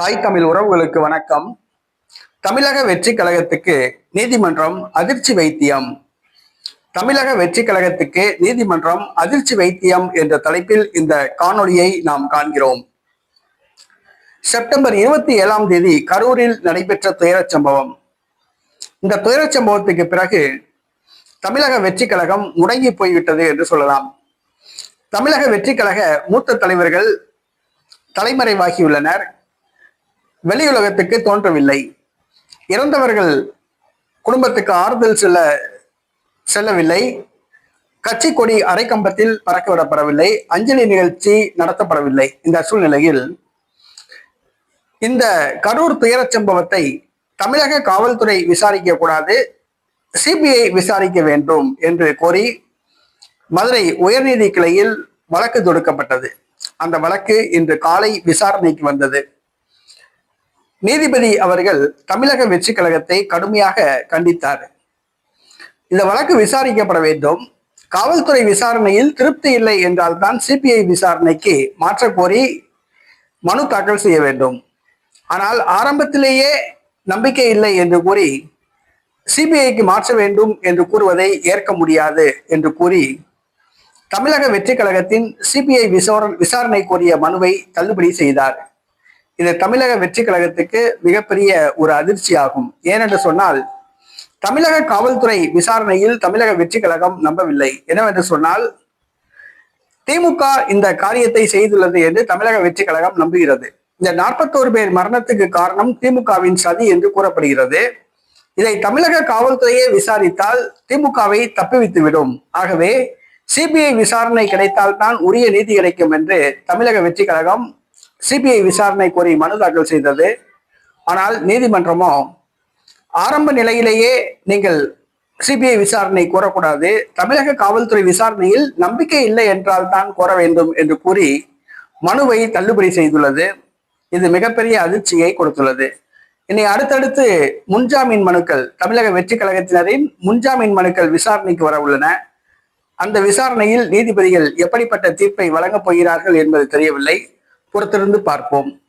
தாய் தமிழ் உறவுகளுக்கு வணக்கம். தமிழக வெற்றி கழகத்துக்கு நீதிமன்றம் அதிர்ச்சி வைத்தியம். தமிழக வெற்றி கழகத்துக்கு நீதிமன்றம் அதிர்ச்சி வைத்தியம் என்ற தலைப்பில் இந்த காணொளியை நாம் காண்கிறோம். செப்டம்பர் இருபத்தி ஏழாம் தேதி கரூரில் நடைபெற்ற துயரச் சம்பவம். இந்த துயரச் சம்பவத்துக்கு பிறகு தமிழக வெற்றி கழகம் முடங்கி போய்விட்டது என்று சொல்லலாம். தமிழக வெற்றி கழக மூத்த தலைவர்கள் தலைமறைவாகியுள்ளனர். வெளியுலகத்துக்கு தோன்றவில்லை. இறந்தவர்கள் குடும்பத்துக்கு ஆறுதல் செல்ல செல்லவில்லை. கட்சி கொடி அரைக்கம்பத்தில் பறக்க விடப்படவில்லை அஞ்சலி நிகழ்ச்சி நடத்தப்படவில்லை. இந்த சூழ்நிலையில் இந்த கரூர் துயரச் சம்பவத்தை தமிழக காவல்துறை விசாரிக்க கூடாது. சிபிஐ விசாரிக்க வேண்டும் என்று கோரி மதுரை உயர்நீதி கிளையில் வழக்கு தொடுக்கப்பட்டது. அந்த வழக்கு இன்று காலை விசாரணைக்கு வந்தது. நீதிபதி அவர்கள் தமிழக வெற்றி கழகத்தை கடுமையாக கண்டித்தார். இந்த வழக்கு விசாரிக்கப்பட வேண்டும். காவல்துறை விசாரணையில் திருப்தி இல்லை என்றால் தான் சிபிஐ விசாரணைக்கு மாற்ற கோரி மனு தாக்கல் செய்ய வேண்டும். ஆனால் ஆரம்பத்திலேயே நம்பிக்கை இல்லை என்று கூறி சிபிஐக்கு மாற்ற வேண்டும் என்று கூறுவதை ஏற்க முடியாது என்று கூறி தமிழக வெற்றி கழகத்தின் சிபிஐ விசாரணை விசாரணை கோரிய மனுவை தள்ளுபடி செய்தார். இது தமிழக வெற்றி கழகத்துக்கு மிகப்பெரிய ஒரு அதிர்ச்சி ஆகும் ஏனென்று சொன்னால் தமிழக காவல்துறை விசாரணையில் தமிழக வெற்றி கழகம் நம்பவில்லை. என்னவென்று சொன்னால் திமுக இந்த காரியத்தை செய்துள்ளது என்று தமிழக வெற்றி கழகம் நம்புகிறது. இந்த நாற்பத்தோரு பேர் மரணத்துக்கு காரணம் திமுகவின் சதி என்று கூறப்படுகிறது. இதை தமிழக காவல்துறையே விசாரித்தால் திமுகவை தப்பிவித்து விடும் ஆகவே சிபிஐ விசாரணை கிடைத்தால் தான் உரிய நீதி கிடைக்கும் என்று தமிழக வெற்றி கழகம் சிபிஐ விசாரணை கோரி மனு தாக்கல் செய்தது. ஆனால் நீதிமன்றமோ ஆரம்ப நிலையிலேயே நீங்கள் சிபிஐ விசாரணை கோரக்கூடாது. தமிழக காவல்துறை விசாரணையில் நம்பிக்கை இல்லை என்றால் தான் கோர வேண்டும் என்று கூறி மனுவை தள்ளுபடி செய்துள்ளது. இது மிகப்பெரிய அதிர்ச்சியை கொடுத்துள்ளது. இனி அடுத்தடுத்து முன்ஜாமீன் மனுக்கள் தமிழக வெற்றி கழகத்தினரின் முன்ஜாமீன் மனுக்கள் விசாரணைக்கு வர உள்ளன. அந்த விசாரணையில் நீதிபதிகள் எப்படிப்பட்ட தீர்ப்பை வழங்கப் போகிறார்கள் என்பது தெரியவில்லை. பொறுத்திருந்து பார்ப்போம்.